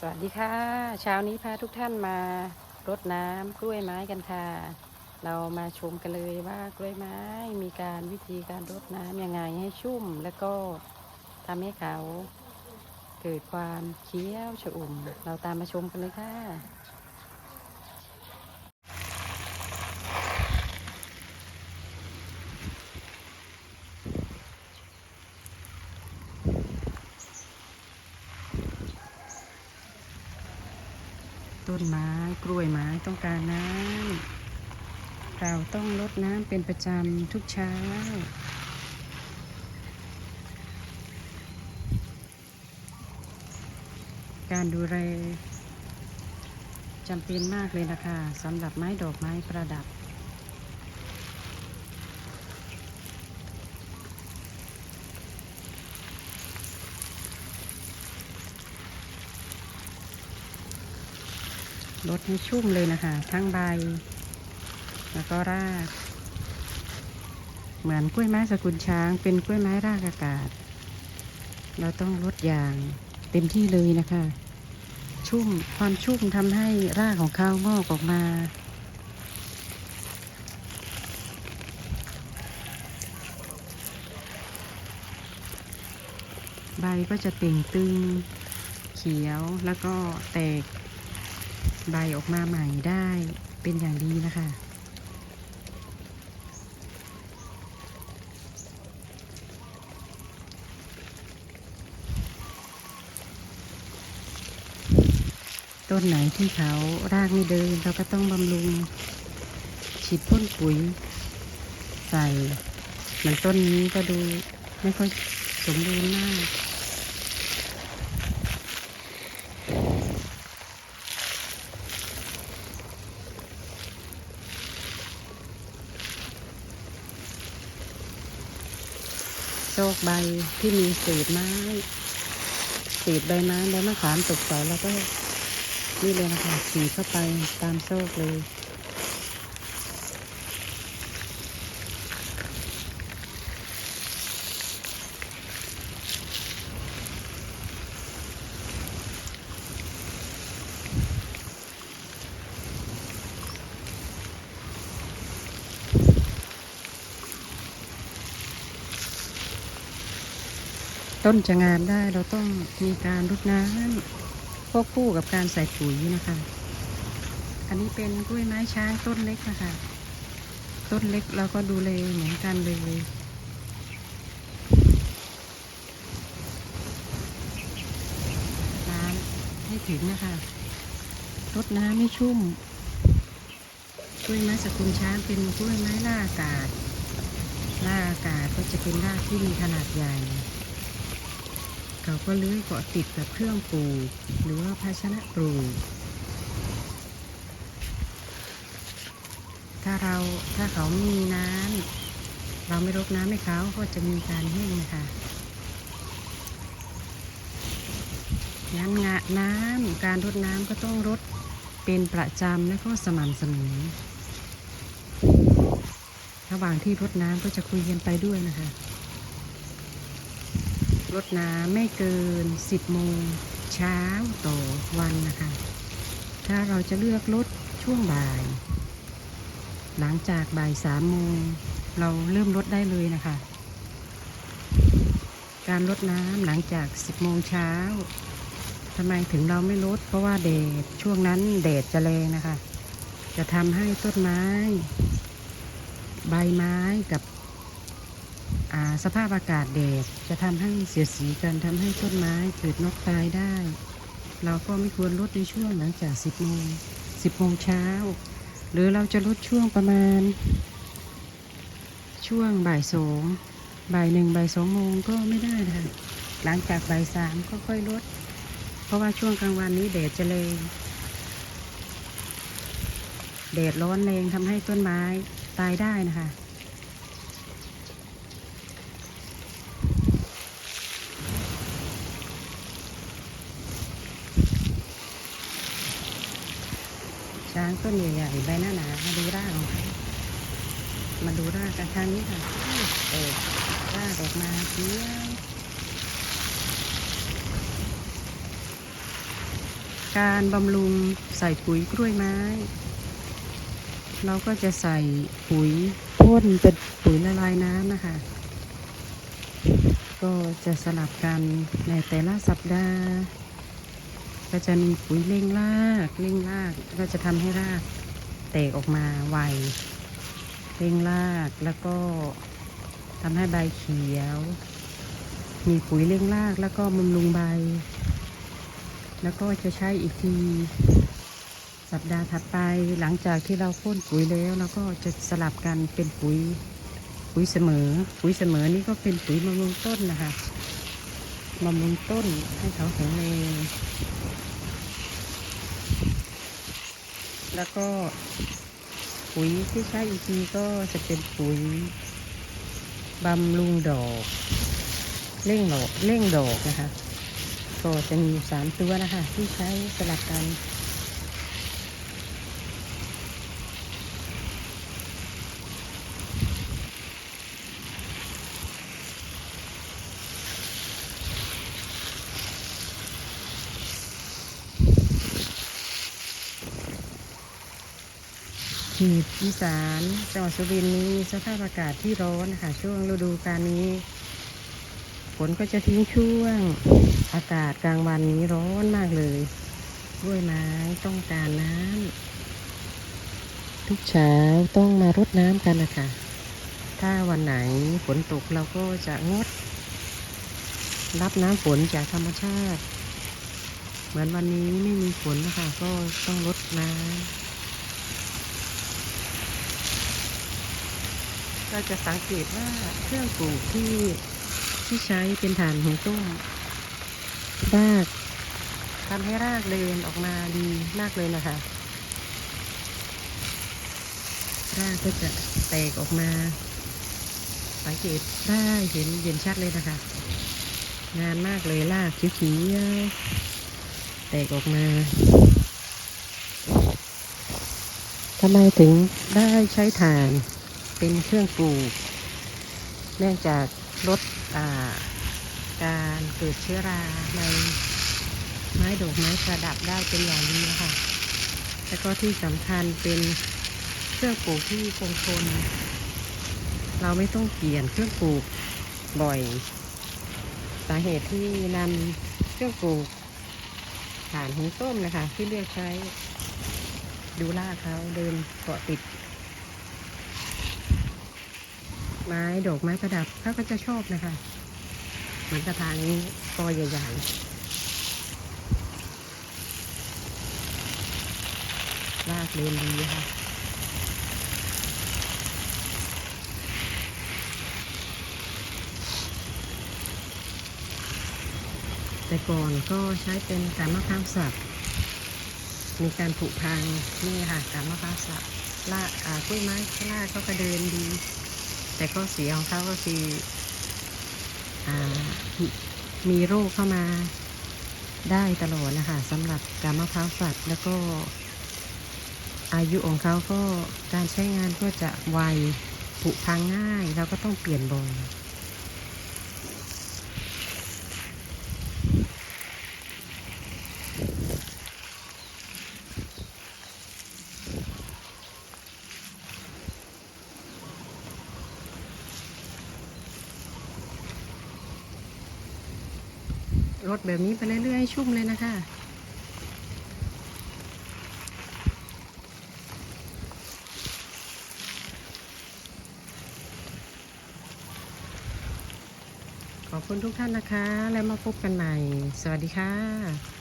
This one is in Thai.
สวัสดีค่ะ เช้านี้พาทุกท่านมารดน้ำกล้วยไม้กันค่ะ เรามาชมกันเลยว่ากล้วยไม้มีการวิธีการรดน้ำยังไงให้ชุ่ม แล้วก็ทำให้เขาเกิดความเคี้ยวชอุ่ม เราตามมาชมกันเลยค่ะ ต้นไม้กล้วยไม้ต้องการน้ำเราต้องรดน้ำเป็นประจำทุกเช้า การดูแลจำเป็นมากเลยนะคะสำหรับไม้ดอกไม้ประดับ รดให้ชุ่มเลยนะคะ ทั้งใบ แล้วก็ราก เหมือนกล้วยไม้สกุลช้าง เป็นกล้วยไม้รากอากาศ เราต้องรดอย่างเต็มที่เลยนะคะ ชุ่มความชุ่มทำให้รากของเขาวงอกออกมาใบก็จะเต่งตึงเขียวแล้วก็แตก ใบออกมาใหม่ได้เป็นอย่างดีนะคะต้นไหนที่เขารากไม่เดิน เราก็ต้องบำรุงฉีดพ่นปุ๋ย ใส่เหมือนต้นนี้ก็ดูไม่ค่อยสมบูรณ์มาก โซกใบที่มีเศษไม้เศษใบไม้ใบมะขามตกใส่แล้วก็ นี่เลยนะคะฉีดเข้าไปตามโซกเลย ต้นจะงามได้เราต้องมีการรดน้ำควบคู่กับการใส่ปุ๋ยนะคะ อันนี้เป็นกล้วยไม้ช้างต้นเล็กนะคะ ต้นเล็กเราก็ดูเลยเหมือนกันเลยน้ำให้ถึงนะคะรดน้ำให้ชุ่มกล้วยไม้สกุลช้างเป็นกล้วยไม้ล่าอากาศล่าอากาศก็จะเป็นรากที่มีขนาดใหญ่ เขาก็เลื้อยเกาะติดกับเครื่องปลูกหรือว่าภาชนะปลูกถ้าเราถ้าเขาไม่มีน้ำเราไม่รดน้ำให้เขาก็จะมีการแห้งนะคะงั้นงะน้ำการรดน้ำก็ต้องรดเป็นประจำและก็สม่ำเสมอระหว่างที่รดน้ำก็จะคุยกันไปด้วยนะคะ รดน้ำไม่เกิน 10 โมงเช้าต่อวันนะคะ ถ้าเราจะเลือกรดช่วงบ่าย หลังจากบ่ายสามโมงเราเริ่มรดได้เลยนะคะ การรดน้ำหลังจาก 10 โมงเช้าทำไมถึงเราไม่ลด เพราะว่าแดดช่วงนั้นแดดจะแรงนะคะ จะทำให้ต้นไม้ ใบไม้กับ สภาพอากาศแดดจะทำให้เสียสีกันทำให้ต้นไม้เกิดนกตายได้ เราก็ไม่ควรลดในช่วงหลังจาก 10โมง10โมงเช้า หรือเราจะลดช่วงประมาณ ช่วงบ่ายสองบ่ายหนึ่งบ่ายสองโมงก็ไม่ได้นะคะหลังจากบ่ายสามก็ค่อยลด เพราะว่าช่วงกลางวันนี้แดดจะแรงแดดร้อนแรงทำให้ต้นไม้ตายได้นะคะ ช้างต้นใหญ่ๆใบหน้าหนามาดูรากของเขามาดูรากกันทางนี้ค่ะเออรากออกมาเขียวการบำรุงใส่ปุ๋ยกล้วยไม้ เราก็จะใส่ปุ๋ยพ่นเป็นปุ๋ยละลายน้ำนะคะ ก็จะสลับกันในแต่ละสัปดาห์ ก็จะมีปุ๋ยเร่งรากเร่งรากก็จะทำให้รากแตกออกมาไวเร่งรากแล้วก็ทำให้ใบเขียว มีปุ๋ยเร่งรากแล้วก็บำรุงใบ แล้วก็จะใช้อีกทีสัปดาห์ถัดไปหลังจากที่เราพ่นปุ๋ยแล้วเราก็จะสลับกันเป็นปุ๋ยปุ๋ยเสมอ ปุ๋ยเสมอนี่ก็เป็นปุ๋ยบำรุงต้นนะคะบำรุงต้นให้เขาแข็งแรง แล้วก็ปุ๋ยที่ใช้อีกทีก็จะเป็นปุ๋ยบำรุงดอกเร่งดอกเร่งดอกนะคะ ก็จะมีสามตัวนะคะ ที่ใช้สลับกัน อีสานจังหวัดสุรินทร์นี้สภาพอากาศที่ร้อนนะคะช่วงฤดูกาลนี้ฝนก็จะทิ้งช่วง อากาศกลางวันนี้ร้อนมากเลยด้วยไม้ต้องการน้ำทุกเช้าต้องมารดน้ำกันนะคะถ้าวันไหนฝนตกเราก็จะงด รับน้ำฝนจากธรรมชาติ เหมือนวันนี้ไม่มีฝนนะคะก็ต้องลดน้ำ เราจะสังเกตว่าเครื่องปลูกที่ที่ใช้เป็นฐานหัวต้มรากทำให้รากเดินออกมาดีมากเลยนะคะ รากก็จะแตกออกมา สังเกตได้เห็นเห็นชัดเลยนะคะ งานมากเลยรากเขียวๆแตกออกมาทำไมถึงได้ใช้ถ่าน เป็นเครื่องปลูก เนื่องจากลดาการเกิดเชื้อราในไม้ดอกไม้ประดับได้เป็นอย่างดีนะคะแล้วก็ที่สำคัญเป็นเครื่องปลูกที่คงทนเราไม่ต้องเปลี่ยนเครื่องปลูกบ่อย สาเหตุที่นำเครื่องปลูกฐานหินต้มนะคะ ที่เรียกใช้ดูล่าเขาเดินเกาะติด ไม้ดอกไม้ประดับเขาก็จะชอบนะคะเหมือนกระถางกอใหญ่ๆรากเรียนดีค่ะแต่ก่อนก็ใช้เป็นการมะพร้าวสับ มีการผุพังนี่ค่ะการมะพร้าวสับลากอ่ากล้วยไม้ลากก็กระเดินดี แต่ก็สีของเขาก็คือมีโรคเข้ามาได้ตลอดนะคะสำหรับกามะพร้าวสัตว์แล้วก็อายุของเขาก็การใช้งานก็จะไวผุพังง่าย เราก็ต้องเปลี่ยนบ่อย รดแบบนี้ไปเรื่อยๆชุ่มเลยนะคะ ขอบคุณทุกท่านนะคะ แล้วมาพบกันใหม่ สวัสดีค่ะ